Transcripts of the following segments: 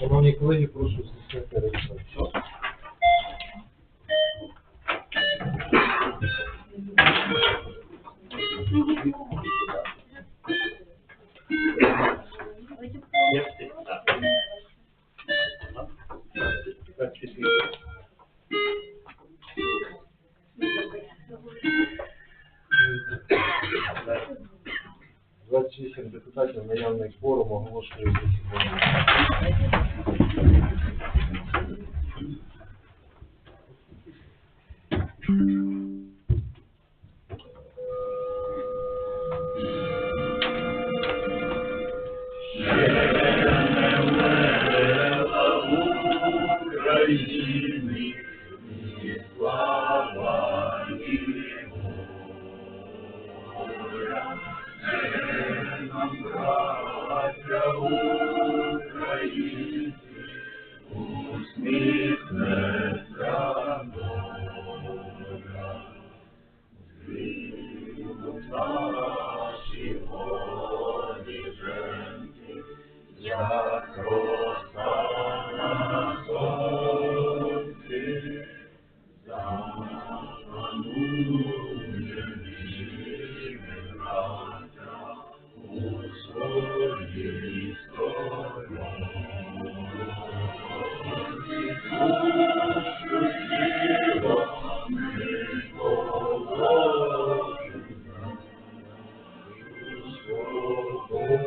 Шановні колеги, прошу здійснити реєстрацію. Вісім депутатів, наявний форум, оголошую засідання. зібралася Україна, усміхнеться доля, звідом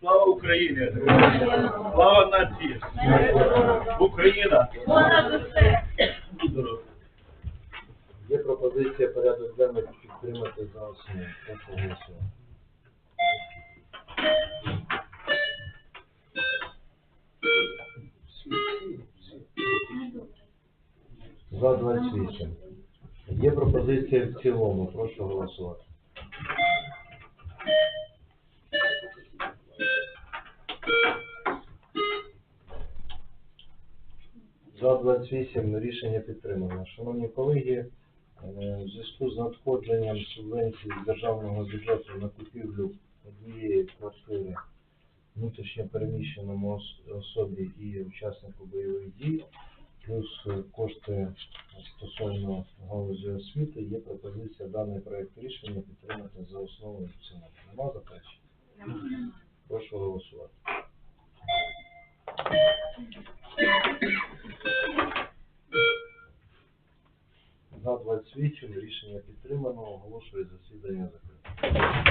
Слава Україні! Слава нації! Україна! Є пропозиція порядок денний підтримати за основу. За 28. Є пропозиція в цілому. Прошу голосувати. За 28 рішення підтримано. Шановні колеги, е, в зв'язку з надходженням субвенцій з державного бюджету на купівлю однієї квартири внутрішньо переміщеному особі і учаснику бойових дій, плюс кошти стосовно галузі освіти, є пропозиція даний проект рішення підтримати за основу і цілому. Нема заперечень? Прошу голосувати. За 28 рішення підтримано, оголошую засідання закритим.